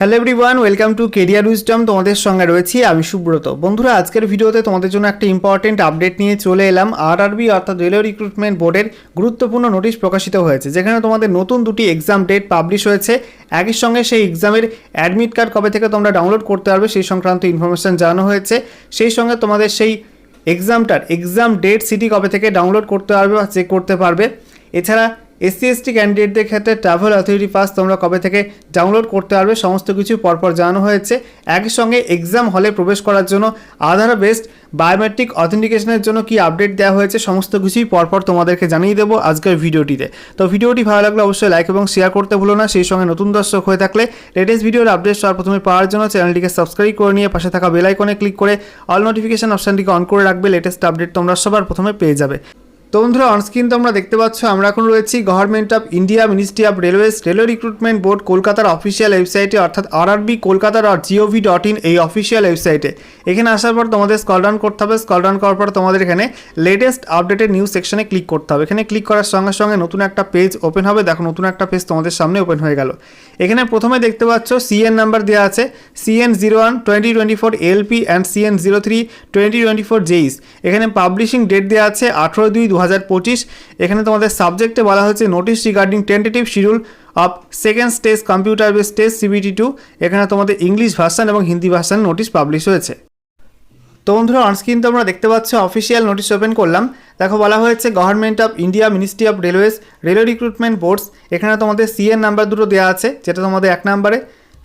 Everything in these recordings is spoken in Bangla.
Hello everyone welcome to Career Wisdom তোমাদের সঙ্গে রয়েছি আমি সুব্রত। বন্ধুরা, আজকের ভিডিওতে তোমাদের জন্য একটা ইম্পর্টেন্ট আপডেট নিয়ে চলে এলাম। আরআরবি অর্থাৎ রেলওয়ে রিক্রুটমেন্ট বোর্ডের গুরুত্বপূর্ণ নোটিশ প্রকাশিত হয়েছে, যেখানে তোমাদের নতুন দুটি এক্সাম ডেট পাবলিশ হয়েছে। একই সঙ্গে সেই এক্সামের অ্যাডমিট কার্ড কবে থেকে তোমরা ডাউনলোড করতে পারবে সেই সংক্রান্ত ইনফরমেশন জানানো হয়েছে। সেই সঙ্গে তোমাদের সেই এক্সামটার এক্সাম ডেট সিটি কবে থেকে ডাউনলোড করতে পারবে বা চেক করতে পারবে। এছাড়া এসসি, এসটি ক্যান্ডিডেটদের ক্ষেত্রে ট্রাভেল অথরিটি পাস তোমরা কবে থেকে ডাউনলোড করতে পারবে সমস্ত কিছু পরপর জানানো হয়েছে। একই সঙ্গে এক্সাম হলে প্রবেশ করার জন্য আধার বেসড বায়োমেট্রিক অথেন্টিকেশনের জন্য কি আপডেট দেওয়া হয়েছে সমস্ত কিছুই পরপর তোমাদেরকে জানিয়ে দেবো আজকের ভিডিওটিতে। তো ভিডিওটি ভালো লাগলে অবশ্যই লাইক এবং শেয়ার করতে ভুলো না। সেই সঙ্গে নতুন দর্শক হয়ে থাকলে লেটেস্ট ভিডিওর আপডেট সবার প্রথমে পাওয়ার জন্য চ্যানেলটিকে সাবস্ক্রাইব করে নিয়ে পাশে থাকা বেল ক্লিক করে অল নোটিফিকেশন অপশানটিকে অন করে রাখবে। লেটেস্ট আপডেট তোমরা সবার প্রথমে পেয়ে যাবে। তো বন্ধুরা অনস্ক্রিন তোমরা দেখতে পাচ্ছ, আমরা এখন রয়েছি government of India ministry of railways railway recruitment board কলকাতার অফিসিয়াল ওয়েবসাইটে অর্থাৎ RRB Kolkata dot GOV dot in এই অফিসিয়াল ওয়েবসাইটে এখানে আসার পর তোমাদের স্কল ডাউন করতে হবে স্কল ডাউন করার পর তোমাদের এখানে লেটেস্ট আপডেটেড নিউজ সেকশনে ক্লিক করতে হবে। এখানে ক্লিক করার সঙ্গে সঙ্গে নতুন একটা পেজ ওপেন হবে। দেখো, নতুন একটা পেজ তোমাদের সামনে ওপেন হয়ে গেল। এখানে প্রথমে দেখতে পাচ্ছ সিএন নাম্বার দেওয়া আছে CN zero one twenty twenty four LP and CN zero three twenty twenty four JEs এখানে পাবলিশিং ডেট দেওয়া আছে, আঠেরো দুই দু এখানে তোমাদের সাবজেক্টে বলা হয়েছে notice regarding tentative schedule of second stage computer base stage CBT two এখানে তোমাদের ইংলিশ ভার্সান এবং হিন্দি ভার্সান নোটিশ পাবলিশ হয়েছে। তো বন্ধুরা অনস্ক্রিন তোমরা দেখতে পাচ্ছ অফিসিয়াল নোটিশ ওপেন করলাম। দেখো, বলা হয়েছে government of India ministry of railways railway recruitment boards এখানে তোমাদের সিএন নাম্বার দুটো দেওয়া আছে, যেটা তোমাদের এক নাম্বারে।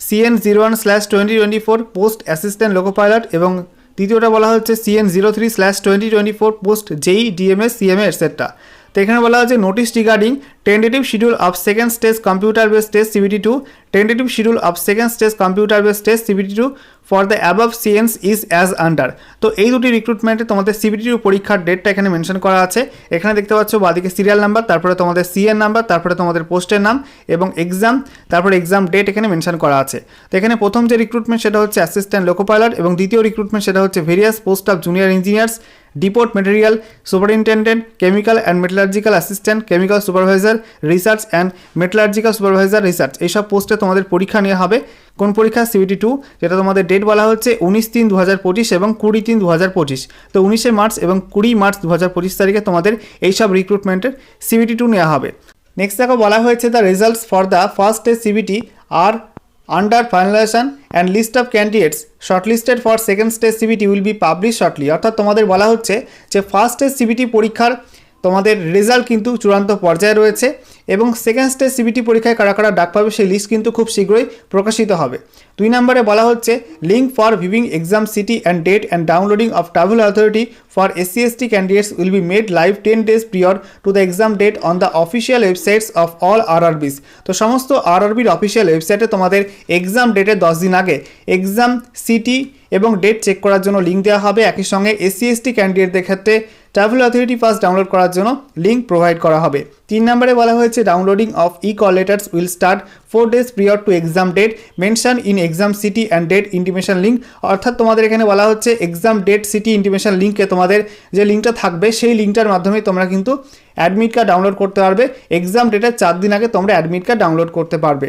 CN zero one slash twenty twenty four post assistant loco pilot এবং দ্বিতীয়টা বলা হচ্ছে CN zero three slash twenty twenty four post JE DMS CMA etcetera তো এখানে বলা হচ্ছে notice regarding tentative schedule of second stage computer base test CBT two tentative schedule of second stage computer base test CBT two for the above CNs is as under তো এই দুটি রিক্রুটমেন্টে তোমাদের সিবিটি টু পরীক্ষার ডেটটা এখানে মেনশন করা আছে। এখানে দেখতে পাচ্ছ বাদিকে সিরিয়াল নাম্বার তারপরে তোমাদের সিএন নাম্বার তারপরে তোমাদের পোস্টের নাম এবং এক্সাম তারপরে এক্সাম ডেট এখানে মেনশন করা আছে। তো এখানে প্রথম যে রিক্রুটমেন্ট সেটা হচ্ছে অ্যাসিস্ট্যান্ট লোকো পাইলট এবং দ্বিতীয় রিক্রুটমেন্ট সেটা হচ্ছে various post of junior engineers depot material superintendent chemical and metallurgical assistant chemical supervisor research and metallurgical supervisor research এইসব পোস্টে তোমাদের পরীক্ষা নেওয়া হবে। কোন পরীক্ষা? সিবিটি টু যেটা তোমাদের ডেট বলা হচ্ছে উনিশ তিন দু হাজার পঁচিশ এবং কুড়ি তিন দু হাজার পঁচিশ। তো উনিশে মার্চ এবং কুড়ি মার্চ দু হাজার পঁচিশ তারিখে তোমাদের এইসব রিক্রুটমেন্টের সিবিটি টু নেওয়া হবে। নেক্সট দেখো বলা হয়েছে the results for the first day CBT are under finalisation and list of candidates shortlisted for second stage CBT will be publish shortly অর্থাৎ তোমাদের বলা হচ্ছে যে ফার্স্ট স্টেজ সিবিটি পরীক্ষার তোমাদের রেজাল্ট কিন্তু চূড়ান্ত পর্যায়ে রয়েছে এবং সেকেন্ড স্টেজ সিবিটি পরীক্ষায় কারা কারা ডাক পাবে সেই লিস্ট কিন্তু খুব শীঘ্রই প্রকাশিত হবে। দুই নম্বরে বলা হচ্ছে link for viewing exam city and date and downloading of travel authority for SC ST candidates will be made live ten days period to the exam date on the official websites of all RRBs তো সমস্ত আরআরবির অফিসিয়াল ওয়েবসাইটে তোমাদের এক্সাম ডেটের দশ দিন আগে এক্সাম সিটি এবং ডেট চেক করার জন্য লিঙ্ক দেওয়া হবে। একই সঙ্গে এসসি এসটি ক্যান্ডিডেটদের ক্ষেত্রে ট্রাভেল অথরিটি পাস ডাউনলোড করার জন্য লিঙ্ক প্রোভাইড করা হবে। তিন নম্বরে বলা হয়েছে downloading of e call letters will start four days period to exam date mention in exam city and date intimation link অর্থাৎ তোমাদের এখানে বলা হচ্ছে এক্সাম ডেট সিটি ইন্টিমেশন লিঙ্কে তোমাদের যে লিঙ্কটা থাকবে, সেই লিঙ্কটার মাধ্যমে তোমরা কিন্তু অ্যাডমিট কার্ড ডাউনলোড করতে পারবে। এক্সাম ডেটের চার দিন আগে তোমরা অ্যাডমিট কার্ড ডাউনলোড করতে পারবে।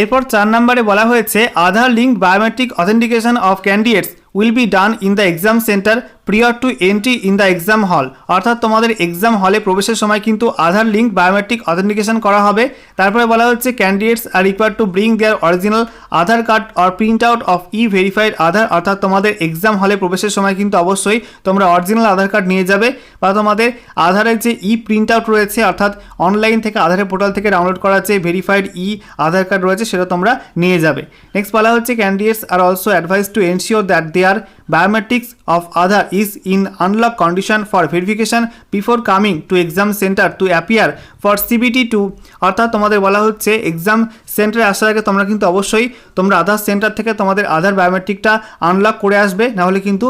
এরপর চার নম্বরে বলা হয়েছে, Aadhaar link biometric authentication of candidates will be done in the exam centre prior to entry in the exam hall অর্থাৎ তোমাদের এক্সাম হলে প্রবেশের সময় কিন্তু আধার লিঙ্ক বায়োমেট্রিক অথেন্টিকেশন করা হবে। তারপরে বলা হচ্ছে candidates are require to bring their original Aadhaar card or print out of e verified Aadhaar. অর্থাৎ তোমাদের এক্সাম হলে প্রবেশের সময় কিন্তু অবশ্যই তোমরা অরিজিনাল আধার কার্ড নিয়ে যাবে বা তোমাদের আধারের যে ই প্রিন্ট আউট রয়েছে, অর্থাৎ অনলাইন থেকে আধারের পোর্টাল থেকে ডাউনলোড করা যে ভেরিফাইড ই আধার কার্ড রয়েছে, সেটা তোমরা নিয়ে যাবে। নেক্সট বলা হচ্ছে candidates are also advise to ensure that they are biometrics of Aadhaar is in unlock condition for verification before coming to exam centre to appear for CBT two অর্থাৎ তোমাদের বলা হচ্ছে এক্সাম সেন্টারে আসার আগে তোমরা কিন্তু অবশ্যই তোমরা আধার সেন্টার থেকে তোমাদের আধার বায়োমেট্রিকটা আনলক করে আসবে। নাহলে কিন্তু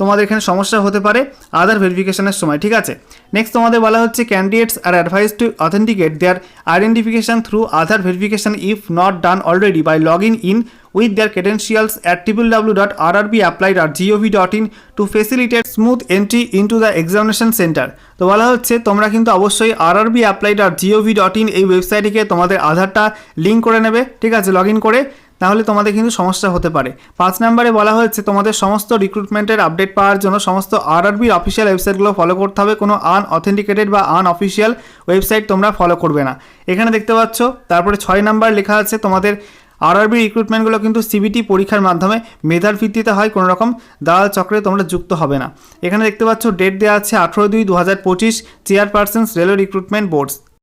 তোমাদের এখানে সমস্যা হতে পারে আধার ভেরিফিকেশনের সময়, ঠিক আছে? নেক্সট তোমাদের বলা হচ্ছে candidates are advise to authenticate their identification through Aadhaar verification if not done already by log in in with their credentials at www.rrbapply.gov.in to facilitate smooth entry into the examination center তো বলা হচ্ছে, তোমরা কিন্তু অবশ্যই R B apply dot GOV dot in এই ওয়েবসাইটটিকে তোমাদের আধারটা লিঙ্ক করে নেবে, ঠিক আছে? লগ ইন করে তাহলে তোমাদের কিন্তু সমস্যা হতে পারে। পাঁচ নম্বরে বলা হয়েছে, তোমাদের সমস্ত রিক্রুটমেন্টের আপডেট পাওয়ার জন্য সমস্ত আরআরবির অফিসিয়াল ওয়েবসাইটগুলো ফলো করতে হবে। কোনো আনঅথেন্টিকেটেড বা আনঅফিসিয়াল ওয়েবসাইট তোমরা ফলো করবে না। এখানে দেখতে পাচ্ছ, তারপরে ছয় নাম্বার লেখা আছে, তোমাদের আরআরবি রিক্রুটমেন্টগুলো কিন্তু সিবিটি পরীক্ষার মাধ্যমে মেধার ভিত্তিতে হয়, কোনো রকম দালাল চক্রে তোমরা যুক্ত হবে না। এখানে দেখতে পাচ্ছ ডেট দেওয়া আছে আঠেরো দুই দু হাজার পঁচিশ চেয়ারপারসন্স রেলওয়ে রিক্রুটমেন্ট বোর্ডস